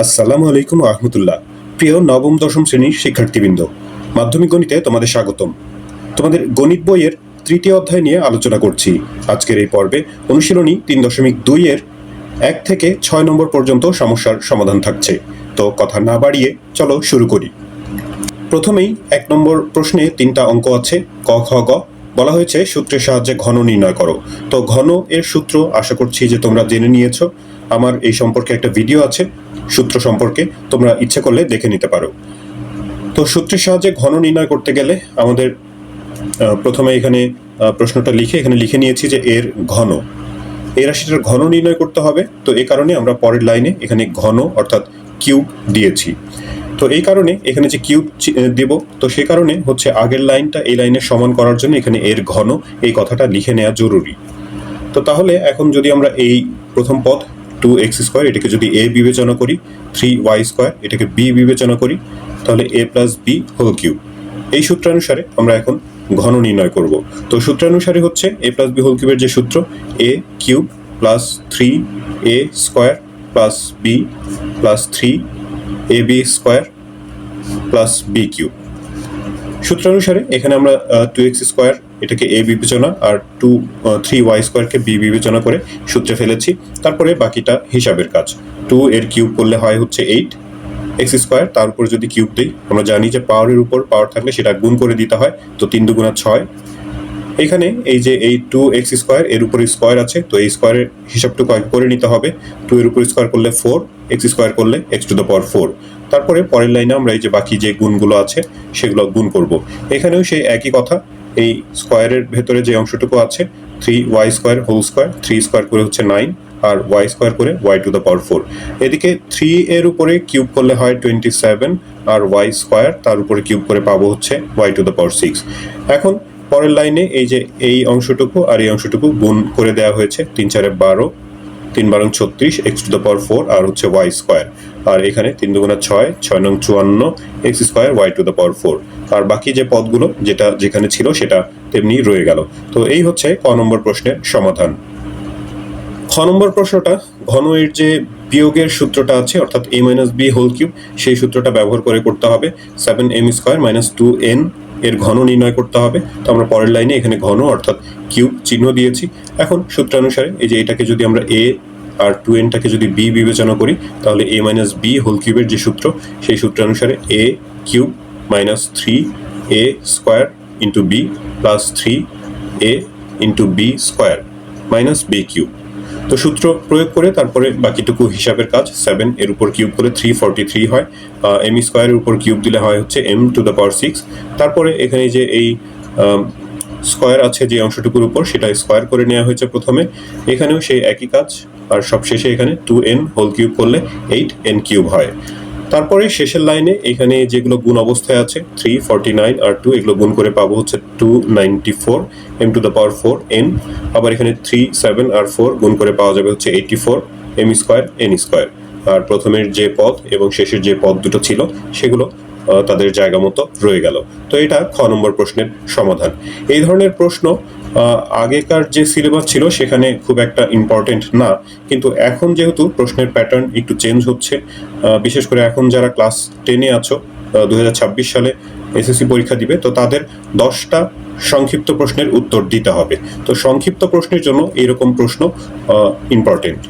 আসসালামু আলাইকুম আহমতুল্লাহ প্রিয় নবম, দশম শ্রেণির শিক্ষার্থীবৃন্দ, মাধ্যমিক গণিতে তোমাদের স্বাগতম। তোমাদের গণিত বইয়ের তৃতীয় অধ্যায় নিয়ে আলোচনা করছি। আজকের এই পর্বে অনুশীলনী তিন দশমিক দুইয়ের এক থেকে ছয় নম্বর পর্যন্ত সমস্যার সমাধান থাকছে। তো কথা না বাড়িয়ে চলো শুরু করি। প্রথমেই এক নম্বর প্রশ্নে তিনটা অঙ্ক আছে, ক, খ, গ। বলা হয়েছে সূত্রের সাহায্যে ঘন নির্ণয় করো। তো ঘন এর সূত্র আশা করছি যে তোমরা জেনে নিয়েছো। আমার এই সম্পর্কে একটা ভিডিও আছে সূত্র সম্পর্কে তোমরা ইচ্ছে করলে দেখে নিতে পারো। তো সূত্রের সাহায্যে ঘন নির্ণয় করতে গেলে আমাদের প্রথমে এখানে প্রশ্নটা লিখে, এখানে লিখে নিয়েছি যে এর ঘন। এই রাশিটার ঘন নির্ণয় করতে হবে, তো এই কারণে আমরা পরের লাইনে এখানে ঘন অর্থাৎ কিউব দিয়েছি। তো এই কারণে এখানে যে কিউব দেব, তো সে কারণে হচ্ছে আগের লাইনটা এই লাইনের সমান করার জন্য এখানে এর ঘন, এই কথাটা লিখে নেওয়া জরুরি। তো তাহলে এখন যদি আমরা এই প্রথম পদ টু এক্স স্কোয়ার এটাকে যদি এ বিবেচনা করি থ্রি ওয়াই স্কোয়ার এটাকে বি বিবেচনা করি, তাহলে A plus B whole cube এই সূত্রানুসারে আমরা এখন ঘন নির্ণয় করব। তো সূত্রানুসারে হচ্ছে এ প্লাস বি হোল কিউবের যে সূত্র A cube plus three A square plus B plus three A B square plus B cube সূত্রানুসারে এখানে আমরা টু এক্স স্কোয়ার এটাকে এ বিবেচনা আর টু থ্রি ওয়াই স্কোয়ারকে বি বিবেচনা করে সূত্রে ফেলেছি। তারপরে বাকিটা হিসাবের কাজ। টু এর কিউব করলে হয় হচ্ছে এইট এক্স স্কোয়ার তার উপর যদি কিউব দিই, আমরা জানি যে পাওয়ারের উপর পাওয়ার থাকলে সেটা গুণ করে দিতে হয়, তো তিন দুগুণা ছয়। এখানে এই যে এই টু এক্স স্কোয়ার এর উপর স্কোয়ার আছে, তো এই স্কোয়ারের হিসাবটুকু আগে করে নিতে হবে। টু এর উপর স্কোয়ার করলে ফোর এক্স স্কোয়ার করলে X to the power four তারপরে পরের লাইনে আমরা এই যে বাকি যে গুণগুলো আছে, সেগুলো গুণ করব। এখানেও সেই একই কথা এই স্কোয়ারের ভেতরে যে অংশটুকু আছে three Y square whole square three square করে হচ্ছে নাইন আর ওয়াই স্কোয়ার করে Y to the power four এদিকে থ্রি এর উপরে কিউব করলে হয় টোয়েন্টি সেভেন আর ওয়াই স্কোয়ার তার উপরে কিউব করে পাবো হচ্ছে Y to the power six এখন পরের লাইনে এই যে এই অংশটুকু আর এই অংশটুকু গুণ করে দেওয়া হয়েছে তিন চারে বারো, তিন বারং ছত্রিশ X to the power four আর হচ্ছে ওয়াই স্কোয়ার আর এখানে তিন দুগুণা ছয় ছয় নং চুয়ান্ন X square Y to the power four আর বাকি যে পদগুলো যেটা যেখানে ছিল সেটা তেমনি রয়ে গেল। তো এই হচ্ছে ক নম্বর প্রশ্নের সমাধান। খ নম্বর প্রশ্নটা ঘন এর যে বিয়োগের সূত্রটা আছে, অর্থাৎ A minus B whole cube সেই সূত্রটা ব্যবহার করে করতে হবে। Seven M square minus two N এর ঘন নির্ণয় করতে হবে। তো আমরা পরের লাইনে এখানে ঘন, অর্থাৎ কিউব চিহ্ন দিয়েছি। এখন সূত্রানুসারে এই যে এটাকে যদি আমরা এ আর টু এনটাকে যদি বি বিবেচনা করি, তাহলে এ মাইনাস বি হোল কিউবের যে সূত্র, সেই সূত্রানুসারে A cube minus three A square into B plus three A into B square minus B cube তো সূত্র প্রয়োগ করে তারপরে বাকিটুকু হিসাবের কাজ সেভেন এর উপর কিউব করে থ্রি ফর্টি থ্রি হয় এম স্কোয়ারের উপর কিউব দিলে হয় হচ্ছে M to the power six তারপরে এখানে যে এই স্কোয়ার আছে যে অংশটুকুর উপর, সেটা স্কোয়ার করে নেওয়া হয়েছে প্রথমে। এখানেও সেই একই কাজ, আর সবশেষে এখানে টু এন হোল কিউব করলে এইট এন কিউব হয়। তারপরে শেষের লাইনে এখানে যেগুলো গুণ অবস্থায় আছে থ্রি ফর্টি নাইন আর টু এগুলো গুণ করে পাবো হচ্ছে two ninety four M to the power four N আবার এখানে থ্রি সেভেন আর ফোর গুণ করে পাওয়া যাবে হচ্ছে eighty four M square N square আর প্রথমের যে পদ এবং শেষের যে পদ দুটো ছিল, সেগুলো তাদের জায়গা মতো রয়ে গেল। তো এটা খ নম্বর প্রশ্নের সমাধান। এই ধরনের প্রশ্ন আগেকার যে সিলেবাস ছিল সেখানে খুব একটা ইম্পর্টেন্ট না। কিন্তু এখন যেহেতু প্রশ্নের প্যাটার্ন একটু চেঞ্জ হচ্ছে বিশেষ করে এখন যারা ক্লাস টেনে আছো দু হাজার ছাব্বিশ সালে এসএসসি পরীক্ষা দিবে, তো তাদের দশটা সংক্ষিপ্ত প্রশ্নের উত্তর দিতে হবে। তো সংক্ষিপ্ত প্রশ্নের জন্য এইরকম প্রশ্ন ইম্পর্টেন্ট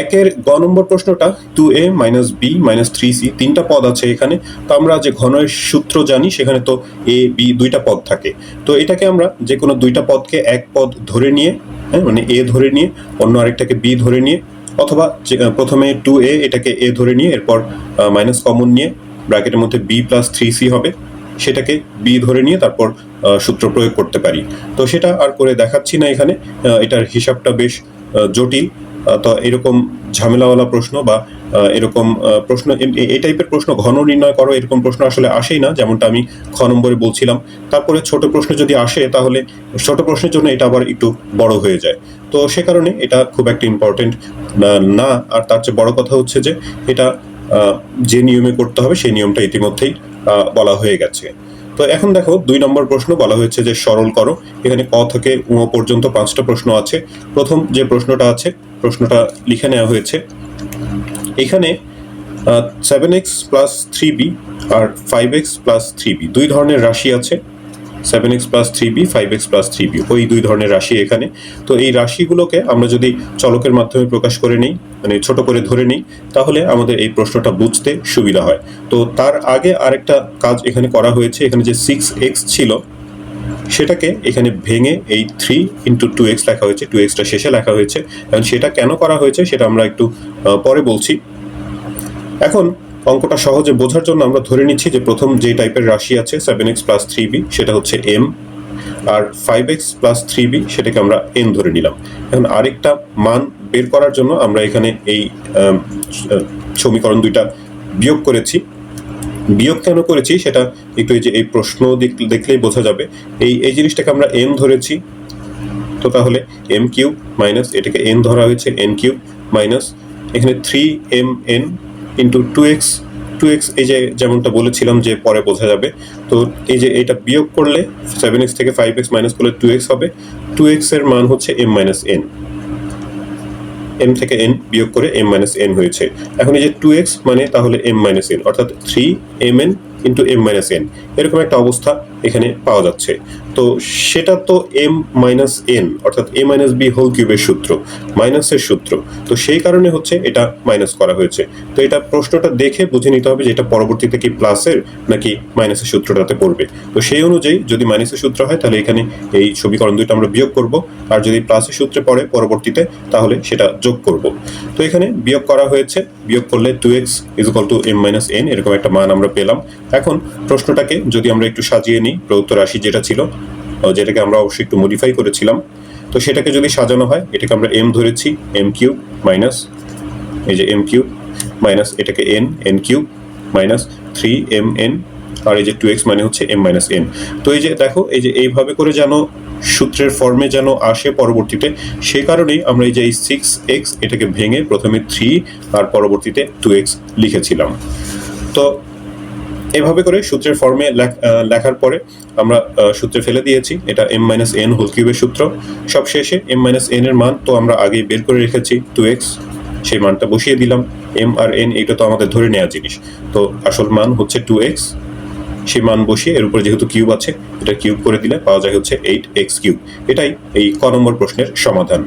একের গ নম্বর প্রশ্নটা two a minus b minus three c তিনটা পদ আছে এখানে। তো আমরা যে ঘনের সূত্র জানি, সেখানে তো এ বি দুইটা পদ থাকে। তো এটাকে আমরা যে কোনো দুইটা পদকে এক পদ ধরে নিয়ে হ্যাঁ মানে এ ধরে নিয়ে, অন্য আরেকটাকে বি ধরে নিয়ে, অথবা প্রথমে টু এ এটাকে এ ধরে নিয়ে, এরপর মাইনাস কমন নিয়ে ব্র্যাকেটের মধ্যে বি প্লাস থ্রি সি হবে। সেটাকে বি ধরে নিয়ে, তারপর সূত্র প্রয়োগ করতে পারি। তো সেটা আর করে দেখাচ্ছি না এখানে। এটার হিসাবটা বেশ জটিল। তো এরকম ঝামেলাওয়ালা প্রশ্ন বা এরকম প্রশ্ন এই টাইপের প্রশ্ন ঘন নির্ণয় করো, এরকম প্রশ্ন আসলে আসেই না, যেমনটা আমি খ নম্বরে বলছিলাম। তারপরে ছোট প্রশ্ন যদি আসে, তাহলে ছোট প্রশ্নের জন্য এটা আবার একটু বড় হয়ে যায়। তো সে কারণে এটা খুব একটা ইম্পর্টেন্ট না আর তার চেয়ে বড় কথা হচ্ছে যে, এটা যে নিয়মে করতে হবে, সেই নিয়মটা ইতিমধ্যেই বলা হয়ে গেছে। তো এখন দেখো, দুই নম্বর প্রশ্ন বলা হয়েছে যে, সরল করো। এখানে ক থেকে উ পর্যন্ত পাঁচটা প্রশ্ন আছে। প্রথম যে প্রশ্নটা আছে প্রশ্নটা লিখে নেওয়া হয়েছে। এখানে seven x plus three b আর five x plus three b দুই ধরনের রাশি আছে। Seven x plus three b five x plus three b ওই দুই ধরনের রাশি এখানে। তো এই রাশিগুলোকে আমরা যদি চলকের মাধ্যমে প্রকাশ করে নিই মানে ছোট করে ধরে নিই, তাহলে আমাদের এই প্রশ্নটা বুঝতে সুবিধা হয়। তো তার আগে আরেকটা কাজ এখানে করা হয়েছে, এখানে যে সিক্স এক্স ছিল সেটাকে এখানে ভেঙে এই থ্রি ইন্টু টু এক্স লেখা হয়েছে টু এক্সটা শেষে লেখা হয়েছে। এখন সেটা কেন করা হয়েছে সেটা আমরা একটু পরে বলছি। এখন অঙ্কটা সহজে বোঝার জন্য আমরা ধরে নিচ্ছি যে প্রথম যে টাইপের রাশি আছে seven x plus three b সেটা হচ্ছে M R five x plus three b সেটাকে আমরা এন ধরে নিলাম। এখন আরেকটা মান বের করার জন্য আমরা এখানে এই সমীকরণ দুইটা বিয়োগ করেছি। বিয়োগ কেন করেছি, সেটা একটু এই যে এই প্রশ্ন দেখ- দেখলেই বোঝা যাবে। এই এই জিনিসটাকে আমরা এম ধরেছি, তো তাহলে এম কিউব মাইনাস, এটাকে এন ধরা হয়েছে এন কিউব মাইনাস, এখানে three m n into two x two x এই যে যেমনটা বলেছিলাম যে পরে বোঝা যাবে, তো এই যে এটা বিয়োগ করলে সেভেন এক্স থেকে ফাইভ এক্স মাইনাস করলে টু এক্স হবে টু এক্সের মান হচ্ছে এম মাইনাস এন এম থেকে এন বিয়োগ করে এম মাইনাস এন হয়েছে। এখন এই যে টু এক্স মানে তাহলে এম মাইনাস এন অর্থাৎ three m n into m minus n এরকম একটা অবস্থা এখানে পাওয়া যাচ্ছে। তো সেটা তো এম মাইনাস এন অর্থাৎ এ মাইনাস বি হোল কিউবের সূত্র মাইনাসের সূত্র। তো সেই কারণে হচ্ছে এটা মাইনাস করা হয়েছে। তো এটা প্রশ্নটা দেখে বুঝে নিতে হবে যে এটা পরবর্তীতে কি প্লাসের নাকি মাইনাসের সূত্রটাতে পড়বে। তো সেই অনুযায়ী যদি মাইনাসের সূত্র হয়, তাহলে এখানে এই সমীকরণ দুইটা আমরা বিয়োগ করব। আর যদি প্লাসের সূত্রে পড়ে পরবর্তীতে, তাহলে সেটা যোগ করব। তো এখানে বিয়োগ করা হয়েছে। বিয়োগ করলে two x is equal to m minus n এরকম একটা মান আমরা পেলাম। এখন প্রশ্নটাকে যদি আমরা একটু সাজিয়ে নিই প্রদত্ত রাশি যেটা ছিল যেটাকে আমরা অবশ্যই একটু মডিফাই করেছিলাম। তো সেটাকে যদি সাজানো হয়, এটাকে আমরা এম ধরেছি এম কিউব মাইনাস এই যে এম কিউব মাইনাস এটাকে n n cube minus three m n আর এই যে টু এক্স মানে হচ্ছে এম মাইনাস এন তো এই যে দেখো, এই যে এইভাবে করে যেন সূত্রের ফর্মে যেন আসে পরবর্তীতে, সে কারণেই আমরা এই যে এই সিক্স এক্স এটাকে ভেঙে প্রথমে থ্রি আর পরবর্তীতে টু এক্স লিখেছিলাম। তো এভাবে করে সূত্রের ফর্মে লেখার পরে আমরা সূত্রে ফেলে দিয়েছি। এটা এম মাইনাস এন হোল কিউবের সূত্র। সব শেষে এম মাইনাস এন এর মান তো আমরা আগেই বের করে রেখেছি টু এক্স সেই মানটা বসিয়ে দিলাম। এম আর এন এটা তো আমাদের ধরে নেওয়া জিনিস। তো আসল মান হচ্ছে টু এক্স সেই মান বসিয়ে এর উপরে যেহেতু কিউব আছে, এটা কিউব করে দিলে পাওয়া যায় হচ্ছে এইট এক্স কিউব এটাই এই ক নম্বর প্রশ্নের সমাধান।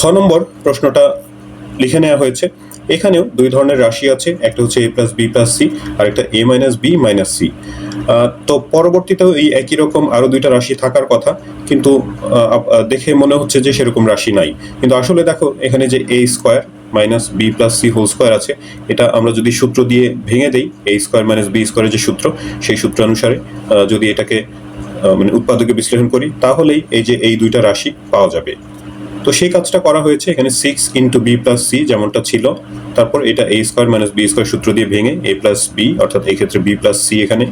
খ নম্বর প্রশ্নটা লিখে নেওয়া হয়েছে। এখানেও দুই ধরনের রাশি আছে, একটা হচ্ছে a plus b plus c আর একটা a minus b minus c তো পরবর্তীতেও এই একই রকম আরও দুইটা রাশি থাকার কথা, কিন্তু দেখে মনে হচ্ছে যে সেরকম রাশি নাই। কিন্তু আসলে দেখো, এখানে যে a square minus b plus c whole square আছে, এটা আমরা যদি সূত্র দিয়ে ভেঙে দেই এ স্কোয়ার মাইনাস বি স্কোয়ারের যে সূত্র, সেই সূত্র অনুসারে যদি এটাকে মানে উৎপাদকে বিশ্লেষণ করি, তাহলেই এই যে এই দুইটা রাশি পাওয়া যাবে। তো সেই কাজটা করা হয়েছে, এখানে six into b plus c যেমনটা ছিল। তারপর এটা a square minus b square সূত্র দিয়ে ভেঙে এ প্লাস বি অর্থাৎ এই ক্ষেত্রে বি প্লাস সি এখানে।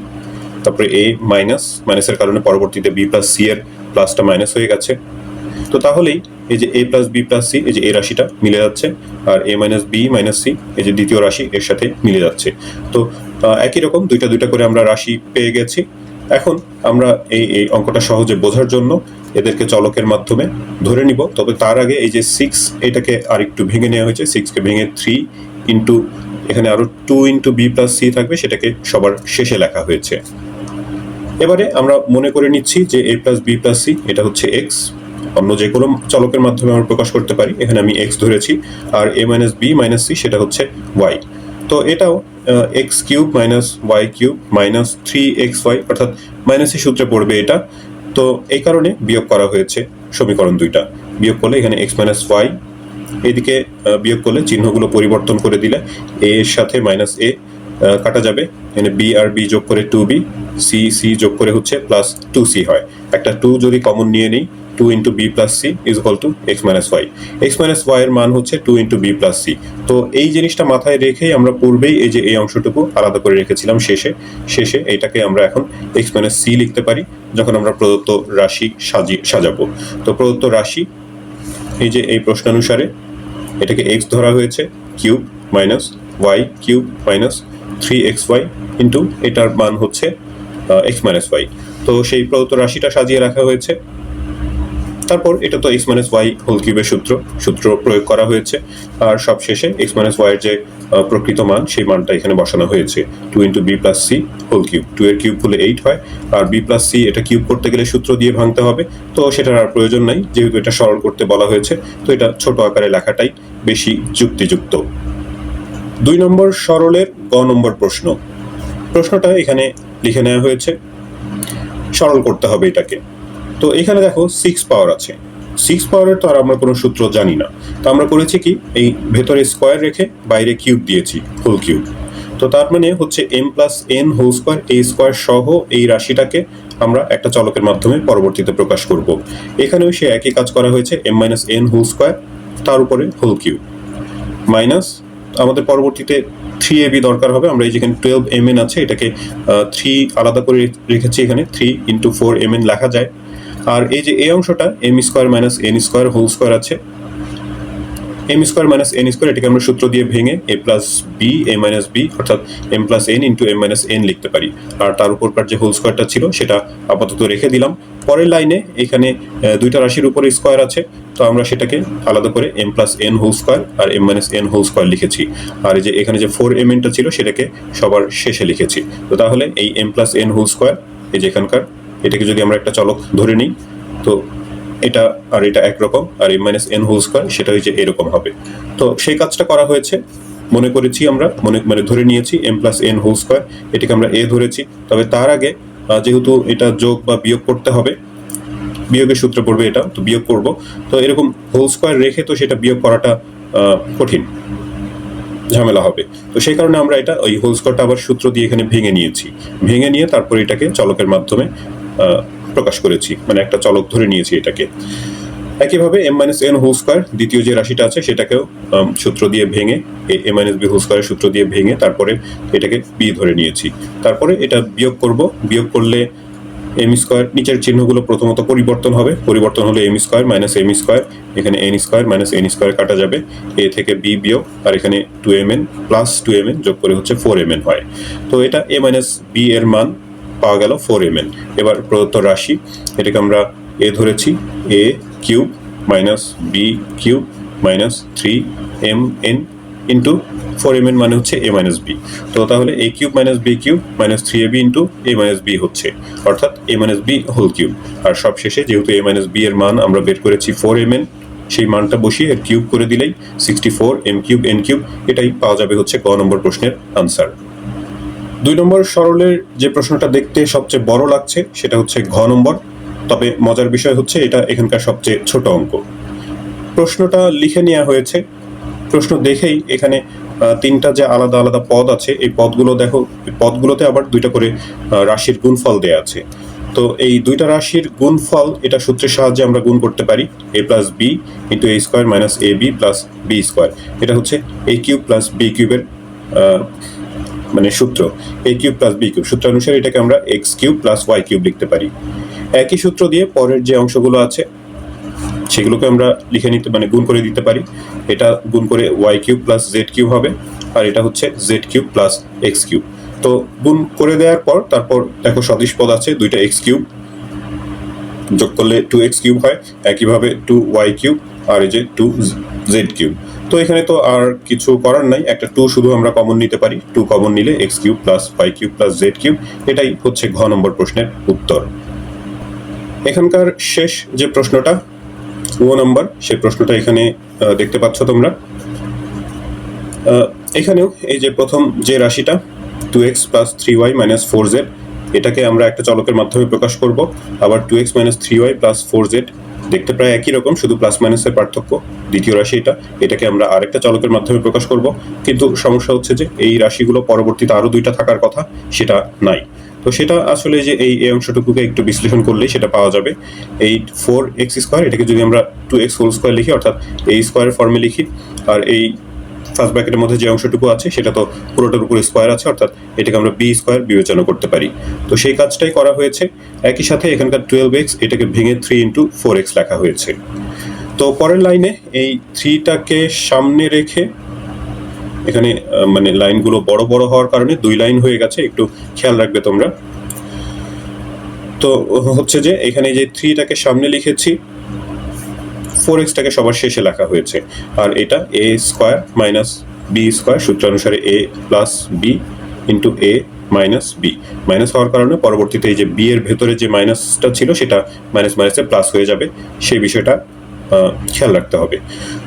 তারপরে এ মাইনাস মাইনাসের কারণে পরবর্তীতে বি প্লাস সি এর প্লাসটা মাইনাস হয়ে গেছে। তো তাহলেই এই যে a plus b plus c এই যে এ রাশিটা মিলে যাচ্ছে, আর a minus b minus c এই যে দ্বিতীয় রাশি এর সাথে মিলে যাচ্ছে। তো একই রকম, দুইটা দুইটা করে আমরা রাশি পেয়ে গেছি। এখন আমরা এই এই অঙ্কটা সহজে বোঝার জন্য এদেরকে চলকের মাধ্যমে ধরে নিব। তবে তার আগে এই যে সিক্স এটাকে আর একটু ভেঙে নেওয়া হয়েছে। সিক্সকে ভেঙে থ্রি ইন্টু এখানে আরও two into b plus c থাকবে, সেটাকে সবার শেষে লেখা হয়েছে। এবারে আমরা মনে করে নিচ্ছি যে a plus b plus c এটা হচ্ছে এক্স অন্য যে কোনো চলকের মাধ্যমে আমরা প্রকাশ করতে পারি। এখানে আমি এক্স ধরেছি, আর a minus b minus c সেটা হচ্ছে ওয়াই তো এটাও x cube minus y cube minus three x y অর্থাৎ মাইনাসের সূত্রে পড়বে এটা। তো এই কারণে বিয়োগ করা হয়েছে সমীকরণ দুইটা। বিয়োগ করলে এখানে এক্স মাইনাস ওয়াই এদিকে বিয়োগ করলে চিহ্নগুলো পরিবর্তন করে দিলে এ এর সাথে মাইনাস এ কাটা যাবে। এখানে বি আর বি যোগ করে টু বি সি সি যোগ করে হচ্ছে প্লাস টু সি হয়। একটা টু যদি কমন নিয়ে নিই two into b plus c is equal to x minus y x minus y এর মান হচ্ছে two into b plus c তো এই জিনিসটা মাথায় রেখেই আমরা পূর্বেই এই যে এই অংশটুকু আলাদা করে রেখেছিলাম শেষে শেষে এইটাকে আমরা এখন এক্স মাইনাস সি লিখতে পারি, যখন আমরা প্রদত্ত রাশি সাজি, সাজাবো। তো প্রদত্ত রাশি, এই যে এই প্রশ্নানুসারে এটাকে এক্স ধরা হয়েছে cube minus y cube minus three x y into এটার মান হচ্ছে এক্স মাইনাস ওয়াই তো সেই প্রদত্ত রাশিটা সাজিয়ে রাখা হয়েছে। তারপর এটা তো এক্স মাইনাস ওয়াই হোল কিউবের সূত্র সূত্র প্রয়োগ করা হয়েছে। আর সব শেষে এক্স মাইনাস ওয়াইয়ের যে প্রকৃত মান, সেই মানটা এখানে বসানো হয়েছে। Two into b plus c whole cube two এর কিউব হলে এইট হয়। আর বি প্লাস সি এটা কিউব করতে গেলে সূত্র দিয়ে ভাঙতে হবে। তো সেটার আর প্রয়োজন নাই। যেহেতু এটা সরল করতে বলা হয়েছে, তো এটা ছোট আকারে লেখাটাই বেশি যুক্তিযুক্ত। দুই নম্বর সরলের গ নম্বর প্রশ্ন। প্রশ্নটা এখানে লিখে নেওয়া হয়েছে। সরল করতে হবে এটাকে। তো এখানে দেখো সিক্স পাওয়ার আছে। সিক্স পাওয়ারের তো আর আমরা কোনো সূত্র জানি না। তো আমরা করেছি কি? এই ভেতরে স্কোয়ার রেখে বাইরে কিউব দিয়েছি হোল কিউব তো তার মানে হচ্ছে m plus n whole square এই স্কোয়ার সহ এই রাশিটাকে আমরা একটা চলকের মাধ্যমে পরবর্তীতে প্রকাশ করব। এখানেও সে একই কাজ করা হয়েছে m minus n whole square তার উপরে হোল কিউব মাইনাস আমাদের পরবর্তীতে থ্রি এবি দরকার হবে, আমরা এই যেখানে টুয়েলভ এম এন আছে, এটাকে থ্রি আলাদা করে রেখেছি এখানে three into four m n লেখা যায়। আর এই যে এই অংশটা m square minus n square whole square আছে। M square minus n square এটাকে আমরা সূত্র দিয়ে ভেঙে a plus b a minus b অর্থাৎ m plus n into m minus n লিখতে পারি। আর তার উপরকার যে হোল স্কোয়ারটা ছিল, সেটা আপাতত রেখে দিলাম। পরের লাইনে এখানে দুইটা রাশির উপরে স্কোয়ার আছে। তো আমরা সেটাকে আলাদা করে m plus n whole square আর m minus n whole square লিখেছি। আর এই যে এখানে যে ফোর এম এনটা ছিল, সেটাকে সবার শেষে লিখেছি। তো তাহলে এই m plus n whole square এই যে এখানকার এটাকে যদি আমরা একটা চলক ধরে নিই, তো এটা আর এটা একরকম আর m minus n whole square সেটা হচ্ছে এরকম হবে। তো সেই কাজটা করা হয়েছে। মনে করেছি আমরা, মনে মানে ধরে নিয়েছি m plus n whole square এটাকে আমরা এ ধরেছি। তবে তার আগে যেহেতু এটা যোগ বা বিয়োগ করতে হবে, বিয়োগের সূত্র পড়বে এটা, তো বিয়োগ করব। তো এরকম হোল স্কোয়ার রেখে তো সেটা বিয়োগ করাটা কঠিন, ঝামেলা হবে। তো সেই কারণে আমরা এটা ওই হোল স্কোয়ারটা আবার সূত্র দিয়ে এখানে ভেঙে নিয়েছি। ভেঙে নিয়ে তারপর এটাকে চলকের মাধ্যমে প্রকাশ করেছি। মানে একটা চলক ধরে নিয়েছি এটাকে। একইভাবে m minus n whole square দ্বিতীয় যে রাশিটা আছে, সেটাকেও সূত্র দিয়ে ভেঙে, এ মাইনাস বি হোল স্কোয়ারের সূত্র দিয়ে ভেঙে তারপরে এটাকে বি ধরে নিয়েছি। তারপরে এটা বিয়োগ করব। বিয়োগ করলে এম স্কোয়ার নিচের চিহ্নগুলো প্রথমত পরিবর্তন হবে। পরিবর্তন হলে m square minus m square এখানে n square minus n square কাটা যাবে। এ থেকে বি বিয়োগ, আর এখানে two m n plus two m n যোগ করে হচ্ছে ফোর এম এন হয়। তো এটা এ মাইনাস বি এর মান পাওয়া গেল ফোর এম এবার প্রদত্ত রাশি, এটাকে আমরা এ ধরেছি a cube minus b cube minus three m n into four m n মানে হচ্ছে এ মাইনাস বি তো তাহলে a cube minus b cube minus three a b into a minus b হচ্ছে, অর্থাৎ a minus b whole cube আর সব শেষে যেহেতু এ minus b এর মান আমরা বের করেছি ফোর এম এন সেই মানটা বসিয়ে কিউব করে দিলেই sixty four m cube n cube এটাই পাওয়া যাবে হচ্ছে ক নম্বর প্রশ্নের আনসার দুই নম্বর সরলের যে প্রশ্নটা দেখতে সবচেয়ে বড় লাগছে, সেটা হচ্ছে ঘ নম্বর। তবে মজার বিষয় হচ্ছে এটা এখানকার সবচেয়ে ছোট অঙ্ক। প্রশ্নটা লিখে নেওয়া হয়েছে। প্রশ্ন দেখেই এখানে তিনটা যে আলাদা আলাদা পদ আছে, এই পদগুলো দেখো পদগুলোতে আবার দুইটা করে রাশির গুণফল দেয়া আছে। তো এই দুইটা রাশির গুণফল, এটা সূত্রের সাহায্যে আমরা গুণ করতে পারি a plus b into a square minus a b plus b square এটা হচ্ছে এ কিউব প্লাস বি কিউবের মানে সূত্র a cube plus b cube সূত্র অনুসারে এটাকে আমরা x cube plus y cube লিখতে পারি। একই সূত্র দিয়ে পরের যে অংশগুলো আছে, সেগুলোকে আমরা লিখে নিতে মানে গুণ করে দিতে পারি। এটা গুণ করে y cube plus z cube হবে, আর এটা হচ্ছে z cube plus x cube তো গুণ করে দেওয়ার পর, তারপর দেখো সদিশ পদ আছে, দুইটা এক্স কিউব যোগ করলে টু এক্স কিউব হয়, একইভাবে টু ওয়াই কিউব আর এই যে টু জেড কিউব তো এখানে তো আর কিছু করার নাই। একটা টু শুধু আমরা কমন নিতে পারি। টু কমন নিলে x cube plus y cube plus z cube এটাই হচ্ছে ঘ নম্বর প্রশ্নের উত্তর। এখানকার শেষ যে প্রশ্নটা, ও নম্বর সেই প্রশ্নটা এখানে দেখতে পাচ্ছ তোমরা। এখানেও এই যে প্রথম যে রাশিটা two x plus three y minus four z এটাকে আমরা একটা চলকের মাধ্যমে প্রকাশ করব। আবার two x minus three y plus four z দেখতে প্রায় একই রকম, শুধু প্লাস মাইনাসের পার্থক্য, দ্বিতীয় রাশি এটা এটাকে আমরা আরেকটা চলকের মাধ্যমে প্রকাশ করব। কিন্তু সমস্যা হচ্ছে যে এই রাশিগুলো পরবর্তীতে আরও দুইটা থাকার কথা, সেটা নাই। তো সেটা আসলে যে এই এই অংশটুকুকে একটু বিশ্লেষণ করলেই সেটা পাওয়া যাবে। এই ফোর এক্স স্কোয়ার এটাকে যদি আমরা টু এক্স হোল স্কোয়ার লিখি, অর্থাৎ এই স্কোয়ারের ফর্মে লিখি, আর এই ফার্স্ট ব্র্যাকেটের মধ্যে যে অংশটুকু আছে, সেটা তো পুরোটার উপরে স্কোয়ার আছে, অর্থাৎ এটাকে আমরা বি স্কোয়ার বিবেচনা করতে পারি। তো সেই কাজটাই করা হয়েছে। একই সাথে এখানকার টুয়েলভ এক্স এটাকে ভেঙে থ্রি ইন্টু ফোর এক্স লেখা হয়েছে। তো পরের লাইনে এই থ্রিটাকে সামনে রেখে, এখানে মানে লাইনগুলো বড় বড় হওয়ার কারণে দুই লাইন হয়ে গেছে, একটু খেয়াল রাখবে তোমরা। তো হচ্ছে যে, এখানে যে থ্রিটাকে সামনে লিখেছি ফোর এক্সটাকে সবার শেষে লেখা হয়েছে। আর এটা a square minus b square সূত্র অনুসারে a plus b into a minus b minus হওয়ার কারণে পরবর্তীতে এই যে বি এর ভেতরে যে মাইনাসটা ছিল, সেটা মাইনাস মাইনাসে প্লাস হয়ে যাবে। সেই বিষয়টা খেয়াল রাখতে হবে।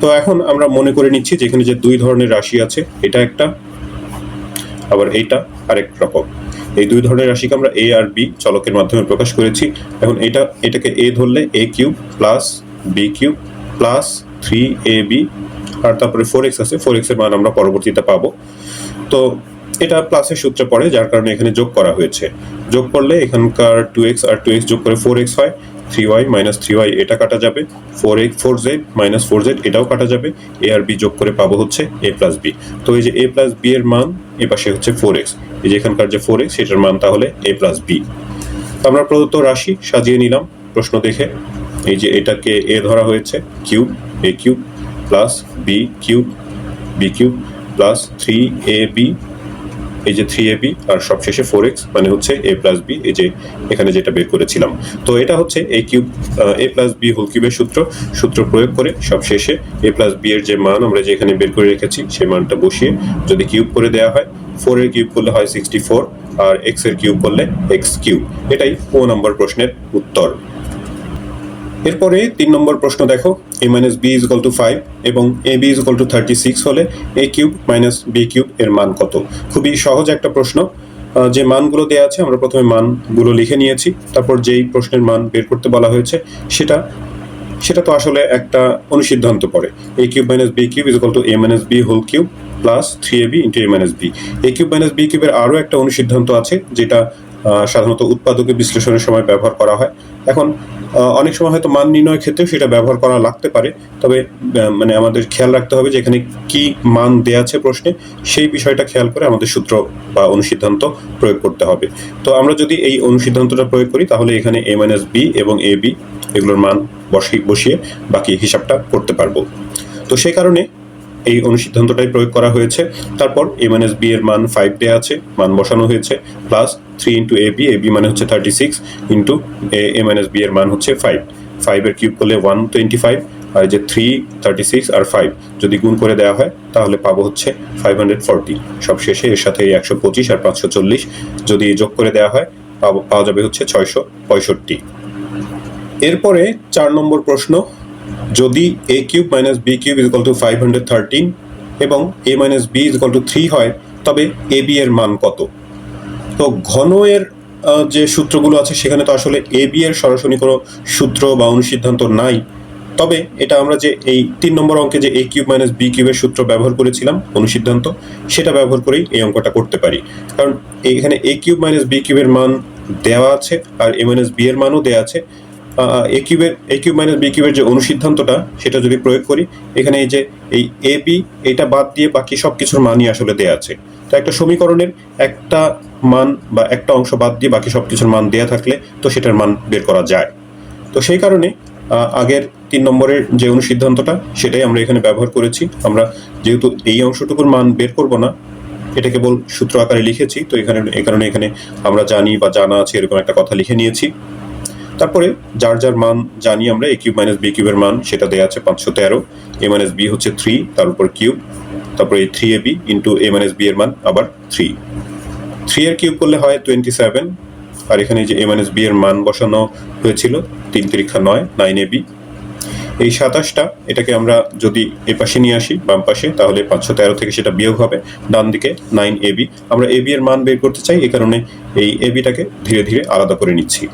তো এখন আমরা মনে করে নিচ্ছি যে এখানে যে দুই ধরনের রাশি আছে, এটা একটা, আবার এইটা আরেক রকম। এই দুই ধরনের রাশিকে আমরা এ আর বি চলকের মাধ্যমে প্রকাশ করেছি। এখন এটা, এটাকে এ ধরলে a cube plus b cube plus three a b আর তারপরে ফোর এক্স আছে। ফোর এক্সের মান আমরা পরবর্তীতে পাবো। তো এটা প্লাসের সূত্রে পড়ে, যার কারণে এখানে যোগ করা হয়েছে। যোগ করলে এখানকার টু এক্স আর টু এক্স যোগ করে ফোর এক্স হয়। Three y minus three y এটা কাটা যাবে। Four x four z minus four z এটাও কাটা যাবে। এ আর বি যোগ করে পাবো হচ্ছে এ প্লাস বি তো এই যে এ প্লাস বি এর মান, এ পাশে হচ্ছে ফোর এক্স এই যে এখানকার যে ফোর এক্স সেটার মান তাহলে এ প্লাস বি আমরা প্রদত্ত রাশি সাজিয়ে নিলাম প্রশ্ন দেখে। এই যে এটাকে এ ধরা হয়েছে cube a cube plus b cube b cube plus three a b এই যে থ্রি এ বি আর সবশেষে ফোর এক্স মানে হচ্ছে এ প্লাস বি এই যে এখানে যেটা বের করেছিলাম। তো এটা হচ্ছে a cube a plus b whole কিউবের সূত্র সূত্র প্রয়োগ করে সবশেষে এ প্লাস বি এর যে মান আমরা যে এখানে বের করে রেখেছি, সেই মানটা বসিয়ে যদি কিউব করে দেওয়া হয় ফোর এর কিউব করলে হয় সিক্সটি ফোর আর এক্সের কিউব করলে এক্স কিউব এটাই ও নম্বর প্রশ্নের উত্তর। এরপরে তিন নম্বর প্রশ্ন দেখো a minus b is to five এবং a b is to thirty six হলে a cube minus b cube এর মান কত? খুবই সহজ একটা প্রশ্ন। যে মানগুলো দেওয়া আছে, আমরা প্রথমে মানগুলো লিখে নিয়েছি, তারপর যেই প্রশ্নের মান বের করতে বলা হয়েছে, সেটা সেটা তো আসলে একটা অনুসিদ্ধান্ত পড়ে। A cube minus b cube is to a minus b whole cube plus three a b into a minus b a cube minus b কিউবের আরও একটা অনুসিদ্ধান্ত আছে, যেটা সাধারণত উৎপাদকে বিশ্লেষণের সময় ব্যবহার করা হয়। এখন অনেক সময় হয়তো মান নির্ণয়ের ক্ষেত্রেও সেটা ব্যবহার করা লাগতে পারে। তবে মানে আমাদের খেয়াল রাখতে হবে যে এখানে কি মান দেয়া আছে প্রশ্নে, সেই বিষয়টা খেয়াল করে আমাদের সূত্র বা অনুসিদ্ধান্ত প্রয়োগ করতে হবে। তো আমরা যদি এই অনুসিদ্ধান্তটা প্রয়োগ করি, তাহলে এখানে এ মাইনাস বি এবং এ বি এগুলোর মান বসিয়ে বসিয়ে বাকি হিসাবটা করতে পারব। তো সেই কারণে এই অনুসিদ্ধান্তটাই প্রয়োগ করা হয়েছে। তারপর এ মাইনাস বি এর মান ফাইভ দেওয়া আছে, মান বসানো হয়েছে। Plus three into a b a b মানে হচ্ছে thirty six into a minus b এর মান হচ্ছে ফাইভ ফাইভের কিউব করলে ওয়ান টোয়েন্টি ফাইভ আর যে থ্রি থার্টি সিক্স আর ফাইভ যদি গুণ করে দেওয়া হয়, তাহলে পাবো হচ্ছে ফাইভ হান্ড্রেড ফর্টি সব শেষে এর সাথে একশো পঁচিশ আর পাঁচশো চল্লিশ যদি যোগ করে দেওয়া হয় পাওয়া যাবে হচ্ছে ছয়শো পঁয়ষট্টি। এরপরে চার নম্বর প্রশ্ন যদি a cube minus b cube is to five hundred thirteen এবং a minus b is to three হয়, তবে এ বি এর মান কত? তো ঘন এর যে সূত্রগুলো আছে, সেখানে তো আসলে এ বি এর সরাসরি কোনো সূত্র বা অনুসিদ্ধান্ত নাই। তবে এটা আমরা যে এই তিন নম্বর অঙ্কে যে এ কিউব মাইনাস বি কিউবের সূত্র ব্যবহার করেছিলাম, অনুসিদ্ধান্ত, সেটা ব্যবহার করেই এই অঙ্কটা করতে পারি। কারণ এখানে এ কিউব মাইনাস বি কিউবের মান দেওয়া আছে, আর এ মাইনাস বি এর মানও দেওয়া আছে। এ কিউবের এ কিউব মাইনাস বি কিউবের যে অনুসিদ্ধান্তটা, সেটা যদি প্রয়োগ করি, এখানে এই যে এই এ বি এটা বাদ দিয়ে বাকি সব কিছুর মানই আসলে দেয়া আছে। তো একটা সমীকরণের একটা মান বা একটা অংশ বাদ দিয়ে বাকি সব কিছুর মান দেয়া থাকলে তো সেটার মান বের করা যায়। তো সেই কারণে আগের তিন নম্বরের যে অনুসিদ্ধান্তটা, সেটাই আমরা এখানে ব্যবহার করেছি। আমরা যেহেতু এই অংশটুকুর মান বের করব না, এটা কেবল সূত্র আকারে লিখেছি, তো এখানে এই কারণে এখানে আমরা জানি বা জানা আছে এরকম একটা কথা লিখে নিয়েছি। তারপরে যার যার মান জানি আমরা এ কিউব মাইনাস বি কিউবের মান, সেটা দেওয়া আছে পাঁচশো তেরো। এ মাইনাস বি হচ্ছে থ্রি তার উপর কিউব। তারপরে এই three a b into a minus b এর মান, আবার থ্রি থ্রি এর কিউব করলে হয় টোয়েন্টি সেভেন আর এখানে যে এ মাইনাস বি এর মান বসানো হয়েছিল, তিন তিরিক্ষা নয় নাইন এ বি এই সাতাশটা, এটাকে আমরা যদি এ পাশে নিয়ে আসি, বাম পাশে, তাহলে পাঁচশো তেরো থেকে সেটা বিয়োগ হবে, ডান দিকে নাইন এ বি আমরা এ বি এর মান বের করতে চাই এই কারণে এই এ বিটাকে ধীরে ধীরে আলাদা করে নিচ্ছি।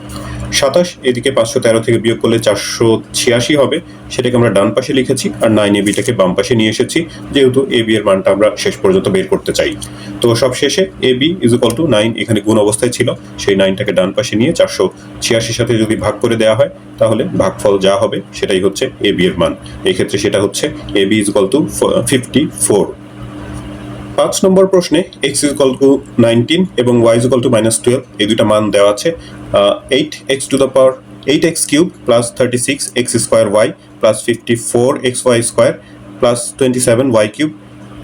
সাতাশ, এদিকে পাঁচশো তেরো থেকে বিয়োগ করলে চারশো ছিয়াশি হবে। সেটাকে আমরা ডান পাশে লিখেছি আর নাইন এ বিটাকে বাম পাশে নিয়ে এসেছি। যেহেতু এ বি এর মানটা আমরা শেষ পর্যন্ত বের করতে চাই। তো সব শেষে a b is equal to nine এখানে গুণ অবস্থায় ছিল। সেই নাইনটাকে ডান পাশে নিয়ে চারশো ছিয়াশির সাথে যদি ভাগ করে দেওয়া হয়, তাহলে ভাগফল যা হবে সেটাই হচ্ছে এ বি এর মান। এই ক্ষেত্রে সেটা হচ্ছে a b is equal to fifty four পাঁচ নম্বর প্রশ্নে x is equal to nineteen এবং y is equal to minus twelve এই দুটা মান দেওয়া আছে। Eight x to the power eight x cube plus thirty six x square y plus fifty four x y square plus twenty seven y cube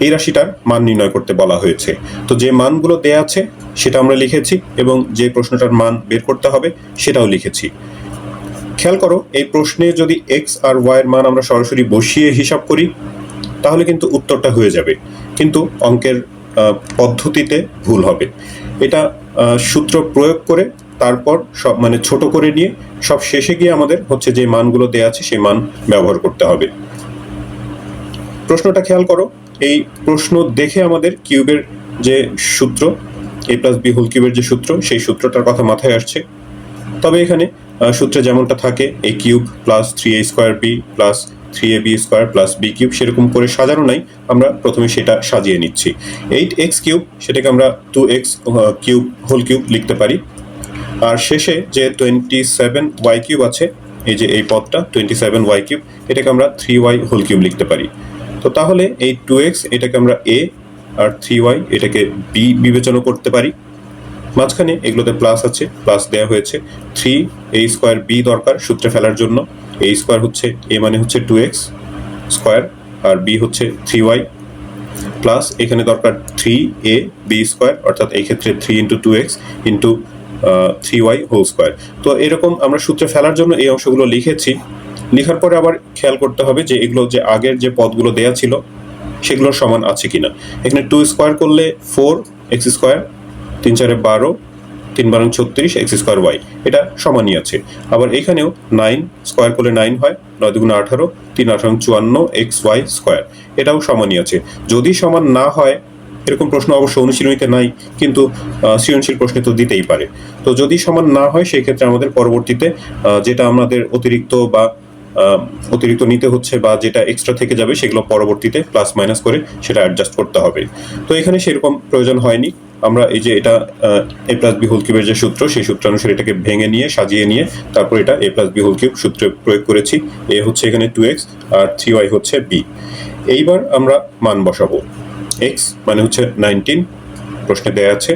এই রাশিটার মান নির্ণয় করতে বলা হয়েছে। তো যে মানগুলো দেয়া আছে, সেটা আমরা লিখেছি এবং যে প্রশ্নটার মান বের করতে হবে, সেটাও লিখেছি। খেয়াল করো, এই প্রশ্নে যদি এক্স আর ওয়াই এর মান আমরা সরাসরি বসিয়ে হিসাব করি তাহলে কিন্তু উত্তরটা হয়ে যাবে। কিন্তু অঙ্কের পদ্ধতিতে ভুল হবে। এটা সূত্র প্রয়োগ করে তারপর সব মানে ছোট করে নিয়ে সব শেষে গিয়ে আমাদের হচ্ছে যে মানগুলো দেয়া আছে সেই মান ব্যবহার করতে হবে। প্রশ্নটা খেয়াল করো, এই প্রশ্ন দেখে আমাদের কিউবের যে সূত্র, এ প্লাস বি হোল কিউবের যে সূত্র, সেই সূত্রটার কথা মাথায় আসছে। তবে এখানে সূত্রে যেমনটা থাকে, a cube plus three a square b plus three a b square plus b cube সেরকম করে সাজানো নাই। আমরা প্রথমে সেটা সাজিয়ে নিচ্ছি। এইট এক্স কিউব সেটাকে আমরা two x cube whole cube লিখতে পারি। আর শেষে যে টোয়েন্টি সেভেন ওয়াই কিউব আছে, এই যে এই পদটা টোয়েন্টি সেভেন ওয়াই কিউব এটাকে আমরা থ্রি ওয়াই হোল কিউব লিখতে পারি। তো তাহলে এই টু এক্স এটাকে আমরা এ আর থ্রি ওয়াই এটাকে বি বিবেচনা করতে পারি। মাঝখানে এগুলোতে প্লাস আছে প্লাস দেওয়া হয়েছে। থ্রি এ স্কোয়ার বি দরকার সূত্রে ফেলার জন্য। এ স্কোয়ার হচ্ছে এ মানে হচ্ছে টু এক্স স্কোয়ার আর বি হচ্ছে থ্রি ওয়াই প্লাস এখানে দরকার থ্রি এ বি স্কোয়ার অর্থাৎ এই ক্ষেত্রে three into two x into three y whole square তো এরকম আমরা সূত্রে ফেলার জন্য এই অংশগুলো লিখেছি। লেখার পরে আবার খেয়াল করতে হবে যে এগুলো যে আগের যে পদগুলো দেয়া ছিল, সেগুলোর সমান আছে কিনা। এখানে টু স্কোয়ার করলে ফোর এক্স স্কোয়ার তিন চারে বারো তিন বারং ছত্রিশ এক্স স্কোয়ার ওয়াই। এটা সমানই আছে। আবার এখানেও নাইন স্কোয়ার করলে নাইন হয়, নয় দুগুণ আঠারো, তিন আঠারো চুয়ান্ন এক্স ওয়াই স্কোয়ার। এটাও সমানই আছে। যদি সমান না হয়, এরকম প্রশ্ন অবশ্য অনুশীলনীতে নাই, কিন্তু সৃজনশীল প্রশ্নে তো দিতেই পারে। তো যদি সমান না হয়, সেই ক্ষেত্রে আমাদের পরবর্তীতে যেটা আমাদের অতিরিক্ত বা অতিরিক্ত নিতে হচ্ছে বা যেটা এক্সট্রা থেকে যাবে সেগুলো পরবর্তীতে প্লাস মাইনাস করে সেটা অ্যাডজাস্ট করতে হবে। তো এখানে সেরকম প্রয়োজন হয়নি। আমরা এই যে এটা এ প্লাস বি হোল কিউবের যে সূত্র, সেই সূত্র অনুসারে এটাকে ভেঙে নিয়ে, সাজিয়ে নিয়ে তারপর এটা a plus b whole cube সূত্রে প্রয়োগ করেছি। এ হচ্ছে এখানে টু এক্স আর থ্রি ওয়াই হচ্ছে বি এইবার আমরা মান বসাবো। এক্স মানে হচ্ছে নাইনটিন প্রশ্নে দেয়া আছে।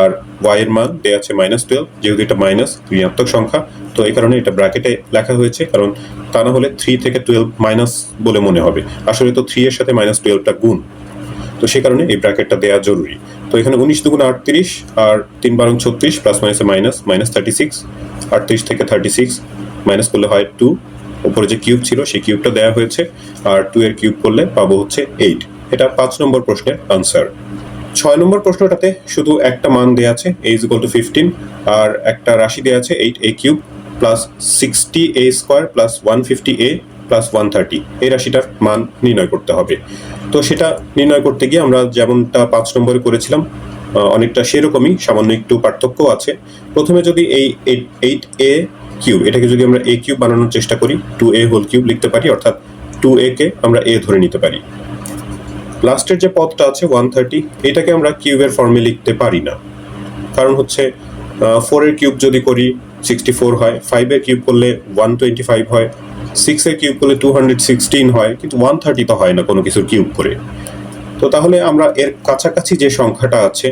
আর ওয়াই এর মান দেয়া আছে মাইনাস টুয়েলভ যেহেতু এটা মাইনাস ঋণাত্মক সংখ্যা, তো এই কারণে এটা ব্র্যাকেটে লেখা হয়েছে, কারণ তা না হলে থ্রি থেকে টুয়েলভ মাইনাস বলে মনে হবে। আসলে তো থ্রি এর সাথে মাইনাস টুয়েলভটা গুণ। তো সে কারণে এই ব্র্যাকেটটা দেওয়া জরুরি। তো এখানে উনিশ দুগুণ আটত্রিশ, আর তিন বারং ছত্রিশ প্লাস মাইনাসে মাইনাস মাইনাস থার্টি সিক্স আটত্রিশ থেকে থার্টি সিক্স মাইনাস করলে হয় টু ওপরে যে কিউব ছিল সেই কিউবটা দেওয়া হয়েছে, আর টু এর কিউব করলে পাবো হচ্ছে এইট এটা পাঁচ নম্বর প্রশ্নের আনসার ছয় নম্বর প্রশ্নটাতে শুধু একটা মান দেওয়া আছে এ ইজ টু ফিফটিন আর একটা রাশি দেওয়া আছে eight a cube plus sixty a square plus one fifty a plus one thirty এই রাশিটার মান নির্ণয় করতে হবে। তো সেটা নির্ণয় করতে গিয়ে আমরা যেমনটা পাঁচ নম্বরে করেছিলাম অনেকটা সেরকমই, সামান্য একটু পার্থক্য আছে। প্রথমে যদি এই এইট এ কিউব এটাকে যদি আমরা এ কিউব বানানোর চেষ্টা করি টু এ হোল কিউব লিখতে পারি, অর্থাৎ টু এ কে আমরা এ ধরে নিতে পারি। লাস্টের যে পদটা আছে ওয়ান থার্টি এটাকে আমরা কিউবের ফর্মে লিখতে পারি না। কারণ হচ্ছে ফোরের কিউব যদি করি সিক্সটি ফোর হয় ফাইভের কিউব করলে ওয়ান টোয়েন্টি ফাইভ হয় সিক্সের কিউব করলে টু হান্ড্রেড সিক্সটিন হয়। কিন্তু ওয়ান থার্টি তো হয় না কোনো কিছুর কিউব করে। তো তাহলে আমরা এর কাছাকাছি যে সংখ্যাটা আছে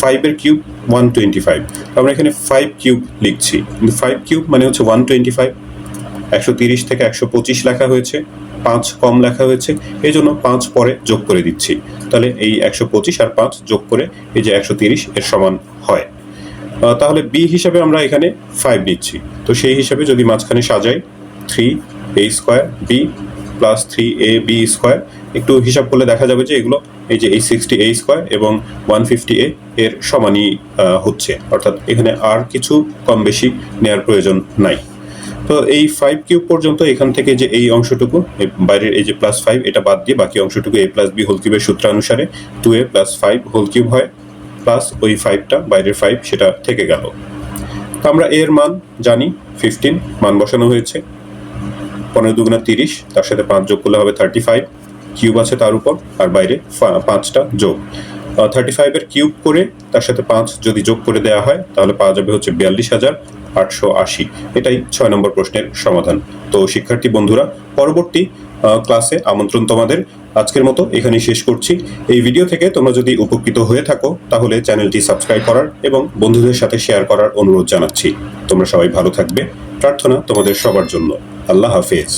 ফাইভের কিউব ওয়ান টোয়েন্টি ফাইভ আমরা এখানে ফাইভ কিউব লিখছি। কিন্তু ফাইভ কিউব মানে হচ্ছে ওয়ান টোয়েন্টি ফাইভ একশো তিরিশ থেকে একশো পঁচিশ লেখা হয়েছে। পাঁচ কম লেখা হয়েছে এই জন্য পাঁচ পরে যোগ করে দিচ্ছি। তাহলে এই একশো পঁচিশ আর পাঁচ যোগ করে এই যে একশো তিরিশ এর সমান হয়। তাহলে বি হিসাবে আমরা এখানে ফাইভ নিচ্ছি। তো সেই হিসাবে যদি মাঝখানে সাজাই three a square b plus three a b square একটু হিসাব করলে দেখা যাবে যে এগুলো এই যে এই সিক্সটি এ স্কোয়ার এবং ওয়ান ফিফটি এ এর সমানই হচ্ছে। অর্থাৎ এখানে আর কিছু কম বেশি নেওয়ার প্রয়োজন নাই। তো এই ফাইভ কিউব পর্যন্ত এখান থেকে যে এই অংশটুকু বাইরের এই যে প্লাস ফাইভ এটা বাদ দিয়ে বাকি অংশটুকু এ প্লাস বি হোল কিউবের সূত্রানুসারে two a plus five whole cube হয় প্লাস ওই ফাইভটা বাইরের ফাইভ সেটা থেকে গেল। তো আমরা এর মান জানি ফিফটিন মান বসানো হয়েছে। পনেরো দুগুণা তিরিশ, তার সাথে পাঁচ যোগ করলে হবে থার্টি ফাইভ কিউব আছে তার উপর, আর বাইরে পাঁচটা যোগ। থার্টি ফাইভের কিউব করে তার সাথে পাঁচ যদি যোগ করে দেওয়া হয়, তাহলে পাওয়া যাবে হচ্ছে বিয়াল্লিশ হাজার। আটশো আশি। এটাই ছয় নম্বর প্রশ্নের সমাধান। তো শিক্ষার্থী বন্ধুরা, পরবর্তী ক্লাসে আমন্ত্রণ তোমাদের। আজকের মতো এখানেই শেষ করছি। এই ভিডিও থেকে তোমরা যদি উপকৃত হয়ে থাকো, তাহলে চ্যানেলটি সাবস্ক্রাইব করার এবং বন্ধুদের সাথে শেয়ার করার অনুরোধ জানাচ্ছি। তোমরা সবাই ভালো থাকবে। প্রার্থনা তোমাদের সবার জন্য। আল্লাহ হাফেজ।